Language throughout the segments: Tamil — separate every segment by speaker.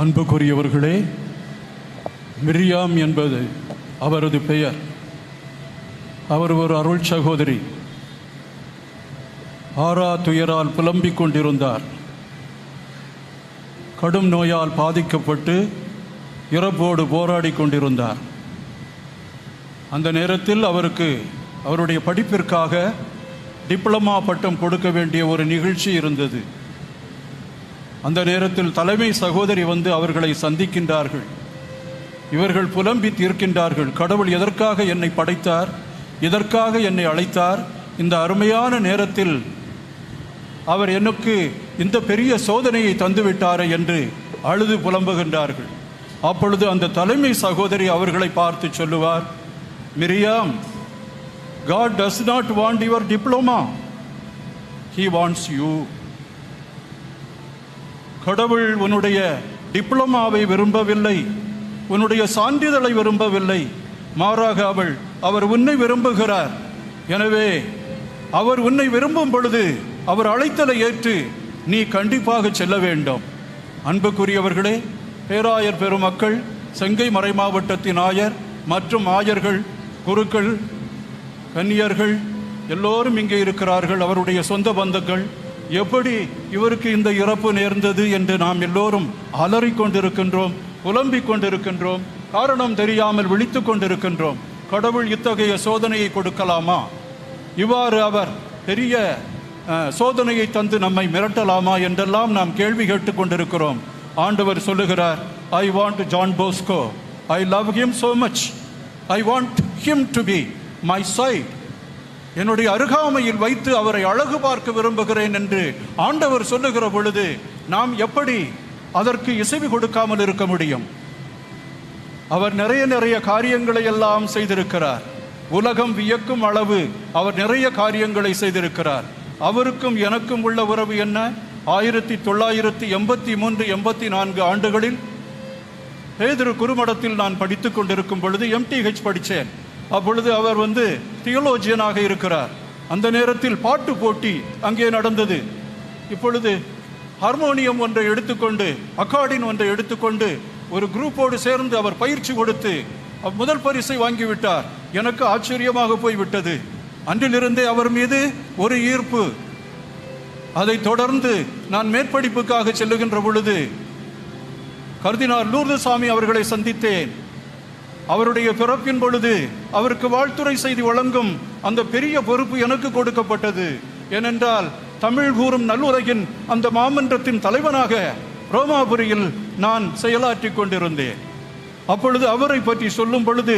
Speaker 1: அன்புக்குரியவர்களே மிரியாம் என்பது அவரது பெயர். அவர் ஒரு அருள் சகோதரி. ஆறா துயரால் புலம்பிக் கொண்டிருந்தார். கடும் நோயால் பாதிக்கப்பட்டு இறப்போடு போராடி கொண்டிருந்தார். அந்த நேரத்தில் அவருக்கு அவருடைய படிப்பிற்காக டிப்ளமா பட்டம் கொடுக்க வேண்டிய ஒரு நிகழ்ச்சி இருந்தது. அந்த நேரத்தில் தலைமை சகோதரி வந்து அவர்களை சந்திக்கின்றார்கள். இவர்கள் புலம்பி தீர்க்கின்றார்கள். கடவுள் எதற்காக என்னை படைத்தார்? எதற்காக என்னை அழைத்தார்? இந்த அருமையான நேரத்தில் அவர் எனக்கு இந்த பெரிய சோதனையை தந்துவிட்டாரே என்று அழுது புலம்புகின்றார்கள். அப்பொழுது அந்த தலைமை சகோதரி அவர்களை பார்த்து சொல்லுவார் Miriam God does not want your diploma he wants you கடவுள் உன்னுடைய டிப்ளமாவை விரும்பவில்லை உன்னுடைய சான்றிதழை விரும்பவில்லை. மாறாக அவள் அவர் உன்னை விரும்புகிறார். எனவே அவர் உன்னை விரும்பும் பொழுது அவர் அழைத்தலை ஏற்று நீ கண்டிப்பாக செல்ல வேண்டும். அன்புக்குரியவர்களே பேராயர் பெருமக்கள் செங்கை மறை மாவட்டத்தின் ஆயர் மற்றும் ஆயர்கள் குருக்கள் கன்னியர்கள் எல்லோரும் இங்கே இருக்கிறார்கள். அவருடைய சொந்த பந்தங்கள் எப்படி இவருக்கு இந்த இறப்பு நேர்ந்தது என்று நாம் எல்லோரும் அலறிக் கொண்டிருக்கின்றோம் புலம்பிக் கொண்டிருக்கின்றோம் காரணம் தெரியாமல் விழித்து கொண்டிருக்கின்றோம். கடவுள் இத்தகைய சோதனையை கொடுக்கலாமா? இவ்வாறு அவர் பெரிய சோதனையை தந்து நம்மை மிரட்டலாமா என்றெல்லாம் நாம் கேள்வி கேட்டுக் கொண்டிருக்கிறோம். ஆண்டவர் சொல்லுகிறார் I want John Bosco I love him so much I want him to be my side என்னுடைய அருகாமையில் வைத்து அவரை அழகு பார்க்க விரும்புகிறேன் என்று ஆண்டவர் சொல்லுகிற பொழுது நாம் எப்படி அதற்கு இசைவு கொடுக்காமல் இருக்க முடியும்? அவர் நிறைய நிறைய காரியங்களை எல்லாம் செய்திருக்கிறார். உலகம் வியக்கும் அளவு அவர் நிறைய காரியங்களை செய்திருக்கிறார். அவருக்கும் எனக்கும் உள்ள உறவு என்ன? ஆயிரத்தி தொள்ளாயிரத்தி எண்பத்தி மூன்று எண்பத்தி நான்கு ஆண்டுகளில் பேதிரு குருமடத்தில் நான் படித்துக் கொண்டிருக்கும் பொழுது எம்டிஹெச் படித்தேன். அப்பொழுது அவர் வந்து தியோலோஜியனாக இருக்கிறார். அந்த நேரத்தில் பாட்டு போட்டி அங்கே நடந்தது. இப்பொழுது ஹார்மோனியம் ஒன்றை எடுத்துக்கொண்டு அக்கார்டின் ஒன்றை எடுத்துக்கொண்டு ஒரு குரூப்போடு சேர்ந்து அவர் பயிற்சி கொடுத்து முதல் பரிசை வாங்கிவிட்டார். எனக்கு ஆச்சரியமாக போய்விட்டது. அன்றிலிருந்தே அவர் மீது ஒரு ஈர்ப்பு. அதைத் தொடர்ந்து நான் மேற்படிப்புக்காக செல்லுகின்ற பொழுது கர்தினார் லூர்துசாமி அவர்களை சந்தித்தேன். அவருடைய பிறப்பின் பொழுது அவருக்கு வாழ்த்துரை செய்தி வழங்கும் அந்த பெரிய பொறுப்பு எனக்கு கொடுக்கப்பட்டது. ஏனென்றால் தமிழ் கூறும் நல்லுலகின் அந்த மாமன்றத்தின் தலைவனாக ரோமாபுரியில் நான் செயலாற்றிக் கொண்டிருந்தேன். அப்பொழுது அவரை பற்றி சொல்லும் பொழுது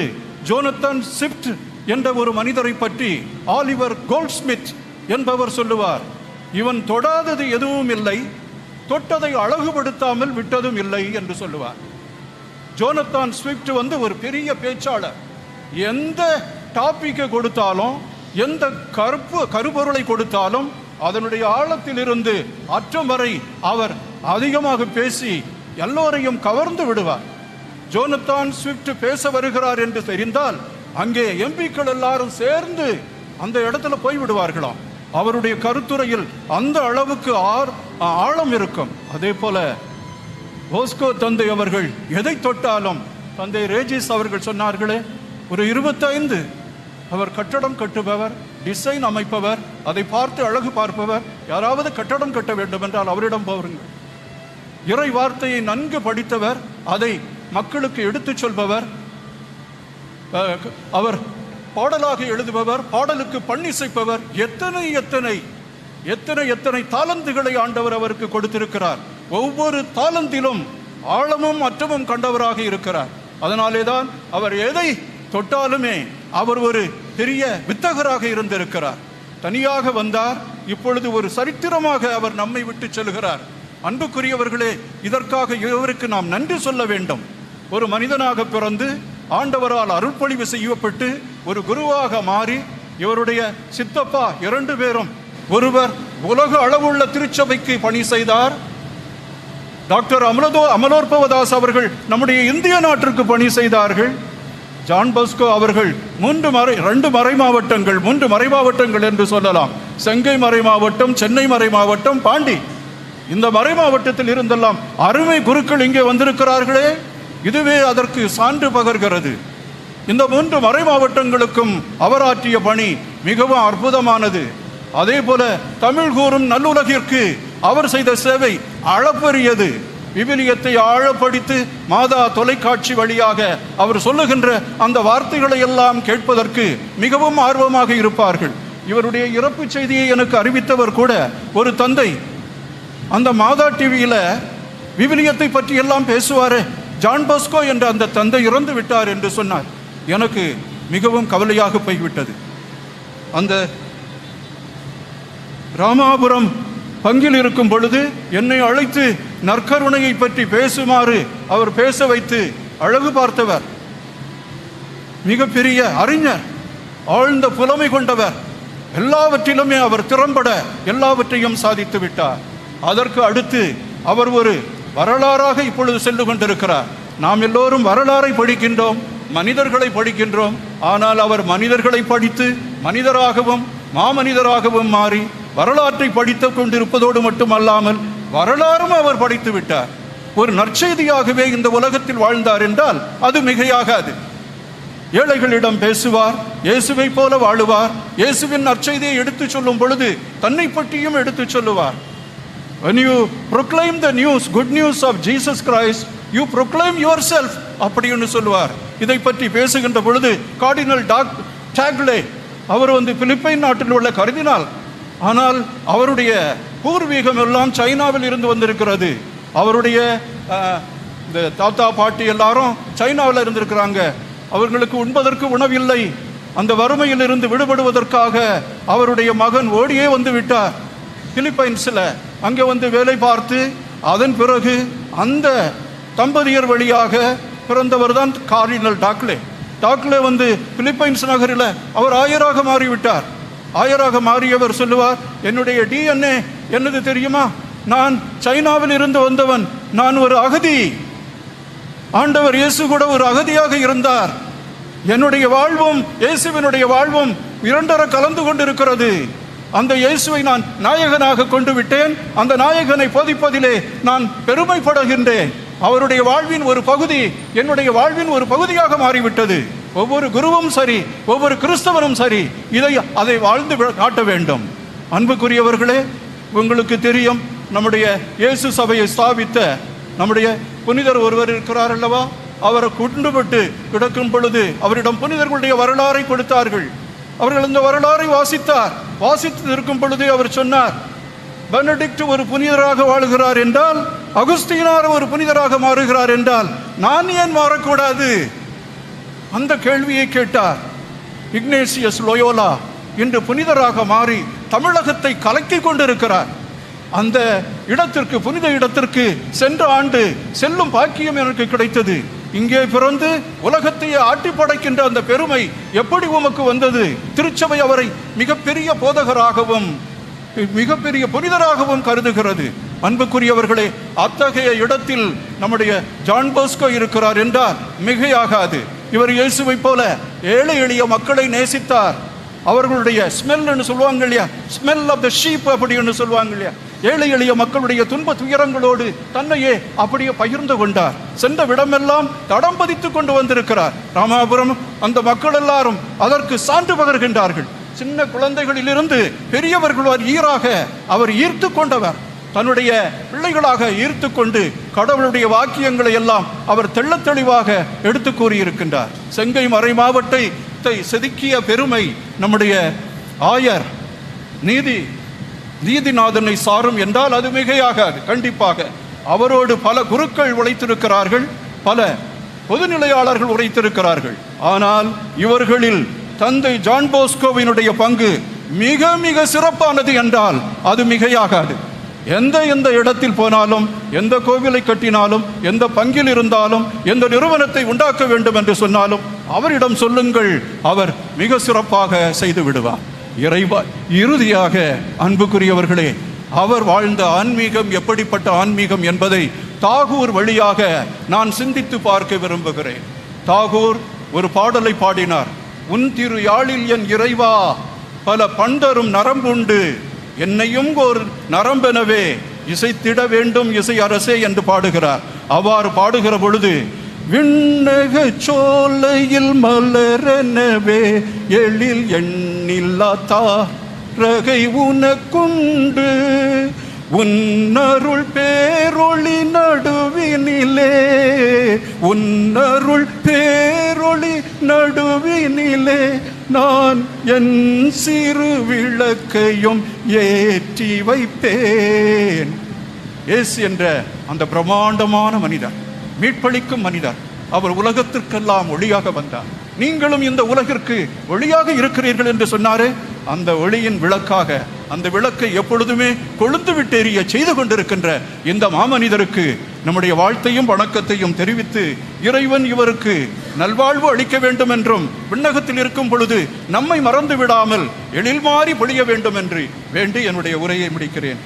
Speaker 1: ஜோனத்தான் சிப்ட் என்ற ஒரு மனிதரை பற்றி ஆலிவர் கோல்ட்ஸ்மித் என்பவர் சொல்லுவார் இவன் தொடாதது எதுவும் இல்லை தொட்டதை அழகுபடுத்தாமல் விட்டதும் இல்லை என்று சொல்லுவார். ஜோனத்தான் ஸ்விஃப்ட் வந்து ஒரு பெரிய பேச்சாளர். எந்த டாப்பிக்கை கொடுத்தாலும் எந்த கருப்பு கருப்பொருளை கொடுத்தாலும் அதனுடைய ஆழத்திலிருந்து அற்றம் வரை அவர் அதிகமாக பேசி எல்லோரையும் கவர்ந்து விடுவார். ஜோனத்தான் ஸ்விஃப்ட் பேச வருகிறார் என்று தெரிந்தால் அங்கே எம்பிக்கள் எல்லாரும் சேர்ந்து அந்த இடத்துல போய் விடுவார்களாம் அவருடைய கருத்துரையில் அந்த அளவுக்கு ஆர் ஆழம் இருக்கும். அதே போல போஸ்கோ தந்தை அவர்கள் எதை தொட்டாலும் தந்தை ரேஜிஸ் அவர்கள் சொன்னார்களே ஒரு இருபத்தைந்து. அவர் கட்டடம் கட்டுபவர் டிசைன் அமைப்பவர் அதை பார்த்து அழகு பார்ப்பவர். யாராவது கட்டடம் கட்ட வேண்டும் என்றால் அவரிடம் போருங்கள். இறை வார்த்தையை நன்கு படித்தவர் அதை மக்களுக்கு எடுத்துச் சொல்பவர். அவர் பாடலாக எழுதுபவர் பாடலுக்கு பண்ணிசைப்பவர் எத்தனை எத்தனை எத்தனை எத்தனை தாளந்துகளை ஆண்டவர் அவருக்கு கொடுத்திருக்கிறார். ஒவ்வொரு தாளந்திலும் ஆழமும் அற்றமும் கண்டவராக இருக்கிறார். அதனாலே தான் அவர் எதை தொட்டாலுமே அவர் ஒரு பெரிய வித்தகராக இருந்திருக்கிறார். தனியாக வந்தார் இப்பொழுது ஒரு சரித்திரமாக அவர் நம்மை விட்டு செல்கிறார். அன்புக்குரியவர்களே இதற்காக இவருக்கு நாம் நன்றி சொல்ல வேண்டும். ஒரு மனிதனாக பிறந்து ஆண்டவரால் அருள்பொழிவு செய்யப்பட்டு ஒரு குருவாக மாறி இவருடைய சித்தப்பா இரண்டு பேரும் ஒருவர் உலக அளவுள்ள திருச்சபைக்கு பணி செய்தார். டாக்டர் அமலதோ அமலோற்பவதாஸ் அவர்கள் நம்முடைய இந்திய நாட்டிற்கு பணி செய்தார்கள். ஜான் பஸ்கோ அவர்கள் மூன்று மறை ரெண்டு மறை மாவட்டங்கள் மூன்று மறை மாவட்டங்கள் என்று சொல்லலாம். செங்கை மறை மாவட்டம் சென்னை மறை மாவட்டம் பாண்டி. இந்த மறை மாவட்டத்தில் இருந்தெல்லாம் அருமை குருக்கள் இங்கே வந்திருக்கிறார்களே. இதுவே அதற்கு சான்று பகர்கிறது. இந்த மூன்று மறை மாவட்டங்களுக்கும் அவர் ஆற்றிய பணி மிகவும் அற்புதமானது. அதே போல தமிழ் கூறும் நல்லுலகிற்கு அவர் செய்த சேவை அளப்பரியது. விவிலியத்தை ஆழப்படுத்தி மாதா தொலைக்காட்சி வழியாக அவர் சொல்லுகின்ற அந்த வார்த்தைகளை எல்லாம் கேட்பதற்கு மிகவும் ஆர்வமாக இருப்பார்கள். இவருடைய இறப்பு செய்தியை எனக்கு அறிவித்தவர் கூட ஒரு தந்தை. அந்த மாதா டிவியில விவிலியத்தை பற்றி எல்லாம் பேசுவாரே. ஜான் பாஸ்கோ என்ற அந்த தந்தை இறந்து விட்டார் என்று சொன்னார். எனக்கு மிகவும் கவலையாக போய்விட்டது. அந்த ராமாபுரம் பங்கில் இருக்கும் பொழுது என்னை அழைத்து நற்கருணையை பற்றி பேசுமாறு அவர் பேச வைத்து அழகு பார்த்தவர். மிகப்பெரிய அறிஞர் ஆழ்ந்த புலமை கொண்டவர். எல்லாவற்றிலுமே அவர் திறம்பட எல்லாவற்றையும் சாதித்து விட்டார். அதற்கு அடுத்து அவர் ஒரு வரலாறாக இப்பொழுது சென்று கொண்டிருக்கிறார். நாம் எல்லோரும் வரலாறை படிக்கின்றோம் மனிதர்களை படிக்கின்றோம். ஆனால் அவர் மனிதர்களை படித்து மனிதராகவும் மாமனிதராகவும் மாறி வரலாற்றை படித்துக் கொண்டிருப்பதோடு மட்டுமல்லாமல் வரலாறும் அவர் படித்து விட்டார். ஒரு நற்செய்தியாகவே இந்த உலகத்தில் வாழ்ந்தார் என்றால் அது மிகையாகாது. ஏழைகளிடம் பேசுவார் இயேசுவை போல வாழுவார் இயேசுவின் நற்செய்தியை எடுத்துச் சொல்லும் பொழுது தன்னை பற்றியும் எடுத்துச் சொல்லுவார். When you proclaim the news good news of jesus christ you proclaim yourself அப்படின்னு சொல்லுவார். இதை பற்றி பேசுகின்ற பொழுது கார்டினல் டாக் டாக்லே அவர் வந்து பிலிப்பைன் நாட்டில் உள்ள கருதினால் ஆனால் அவருடைய பூர்வீகம் எல்லாம் சைனாவில் இருந்து வந்திருக்கிறது. அவருடைய இந்த தாத்தா பாட்டி எல்லாரும் சைனாவில் இருந்திருக்கிறாங்க. அவர்களுக்கு உண்பதற்கு உணவில்லை. அந்த வறுமையில் இருந்து விடுபடுவதற்காக அவருடைய மகன் ஓடியே வந்து விட்டார். பிலிப்பைன்ஸில் அங்கே வந்து வேலை பார்த்து அதன் பிறகு அந்த தம்பதியர் வழியாக பிறந்தவர் தான் கார்டினல் டாக்லே. டாக்லே வந்து பிலிப்பைன்ஸ் நகரில் அவர் ஆயராக மாறிவிட்டார். ஆயராக மாறியவர் சொல்லுவார் என்னுடைய டிஎன்ஏ என்னது தெரியுமா? நான் சைனாவில் இருந்து வந்தவன் நான் ஒரு அகதி. ஆண்டவர் இயேசு கூட ஒரு அகதியாக இருந்தார். என்னுடைய வாழ்வும் இயேசுவினுடைய வாழ்வும் இரண்டர கலந்து கொண்டிருக்கிறது. அந்த இயேசுவை நான் நாயகனாக கொண்டு விட்டேன். அந்த நாயகனை போதிப்பதிலே நான் பெருமைப்படுகின்றேன். அவருடைய வாழ்வின் ஒரு பகுதி என்னுடைய வாழ்வின் ஒரு பகுதியாக மாறிவிட்டது. ஒவ்வொரு குருவும் சரி ஒவ்வொரு கிறிஸ்தவனும் சரி இதை அதை வாழ்ந்து காட்ட வேண்டும். அன்புக்குரியவர்களே உங்களுக்கு தெரியும் நம்முடைய இயேசு சபையை ஸ்தாபித்த நம்முடைய புனிதர் ஒருவர் இருக்கிறார் அல்லவா? அவரை குண்டுபட்டு கிடக்கும் பொழுது அவரிடம் புனிதர்களுடைய வரலாறை கொடுத்தார்கள். அவர்கள் இந்த வரலாறை வாசித்தார். வாசித்து இருக்கும் பொழுது அவர் சொன்னார் பெனடிக்ட் ஒரு புனிதராக வாழுகிறார் என்றால் அகுஸ்தீனார் ஒரு புனிதராக மாறுகிறார் என்றால் நான் ஏன் மாறக்கூடாது? அந்த கேள்வியை கேட்டார். இக்னேசியஸ் லோயோலா இன்று புனிதராக மாறி தமிழகத்தை கலக்கி கொண்டிருக்கிறார். அந்த இடத்திற்கு புனித இடத்திற்கு சென்ற ஆண்டு செல்லும் பாக்கியம் எனக்கு கிடைத்தது. இங்கே பிறந்து உலகத்தையே ஆட்டி படைக்கின்ற அந்த பெருமை எப்படி உமக்கு வந்தது? திருச்சபை அவரை மிகப்பெரிய போதகராகவும் மிகப்பெரிய புனிதராகவும் கருதுகிறது. அன்புக்குரியவர்களே அத்தகைய இடத்தில் நம்முடைய ஜான் போஸ்கோ இருக்கிறார் என்றால் மிகையாகாது. இவர் இயேசுவை போல ஏழை எளிய மக்களை நேசித்தார். அவர்களுடைய ஸ்மெல்னு சொல்லுவாங்க இல்லையா? ஸ்மெல் ஆஃப் த ஷீப் அப்படின்னு சொல்லுவாங்க இல்லையா? ஏழை எளிய மக்களுடைய துன்ப துயரங்களோடு தன்னையே அப்படியே பகிர்ந்து கொண்டார். சென்ற விடமெல்லாம் தடம் பதித்து கொண்டு வந்திருக்கிறார். ராமாபுரம் அந்த மக்கள் எல்லாரும் அதற்கு சான்று பகர்கின்றார்கள். சின்ன குழந்தைகளிலிருந்து பெரியவர்கள் ஈராக அவர் ஈர்த்து கொண்டவர். தன்னுடைய பிள்ளைகளாக ஈர்த்து கொண்டு கடவுளுடைய வாக்கியங்களை எல்லாம் அவர் தெள்ளத்தெளிவாக எடுத்து கூறியிருக்கின்றார். செங்கை மறை மாவட்டத்தை செதுக்கிய பெருமை நம்முடைய ஆயர் நீதி நீதிநாதனை சாரும் என்றால் அது மிகையாகாது. கண்டிப்பாக அவரோடு பல குருக்கள் உழைத்திருக்கிறார்கள் பல பொதுநிலையாளர்கள் உரைத்திருக்கிறார்கள் ஆனால் இவர்களில் தந்தை ஜான் போஸ்கோவினுடைய பங்கு மிக மிக சிறப்பானது என்றால் அது மிகையாகாது. எந்த எந்த இடத்தில் போனாலும் எந்த கோவிலை கட்டினாலும் எந்த பங்கில் இருந்தாலும் எந்த நிறுவனத்தை உண்டாக்க வேண்டும் என்று சொன்னாலும் அவரிடம் சொல்லுங்கள் அவர் மிக சிறப்பாக செய்து விடுவார். இறைவா இறுதியாக அன்புக்குரியவர்களே அவர் வாழ்ந்த ஆன்மீகம் எப்படிப்பட்ட ஆன்மீகம் என்பதை தாகூர் வழியாக நான் சிந்தித்து பார்க்க விரும்புகிறேன். தாகூர் ஒரு பாடலை பாடினார் உன் திரு யாழில் என் இறைவா பல பண்டரும் நரம்புண்டு என்னையும் ஒரு நரம்பெனவே இசைத்திட வேண்டும் இசை அரசே என்று பாடுகிறார். அவ்வாறு பாடுகிற பொழுது விண்ணக சோலையில் மலரனவே எழில் எண்ணில்லா தாரகை உனக்குண்டு. உன்னருள் பேரொளி நடுவினிலே உன்னருள் பேரொளி நடுவினிலே நான் என் சிறு விளக்கையும் ஏற்றி வைப்பேன் இயேசு என்ற அந்த பிரம்மாண்டமான மனிதர் மீட்பளிக்கும் மனிதர் அவர் உலகத்திற்கெல்லாம் ஒளியாக வந்தார். நீங்களும் இந்த உலகிற்கு ஒளியாக இருக்கிறீர்கள் என்று சொன்னாரே அந்த ஒளியின் விளக்காக அந்த விளக்கை எப்பொழுதுமே கொழுந்து விட்டெறிய செய்து கொண்டிருக்கின்ற இந்த மாமனிதருக்கு நம்முடைய வாழ்த்தையும் வணக்கத்தையும் தெரிவித்து இறைவன் இவருக்கு நல்வாழ்வு அளிக்க வேண்டும் என்றும் விண்ணகத்தில் இருக்கும் பொழுது நம்மை மறந்து விடாமல் எழில் மாறி பொழிய வேண்டும் என்று வேண்டி என்னுடைய உரையை முடிக்கிறேன்.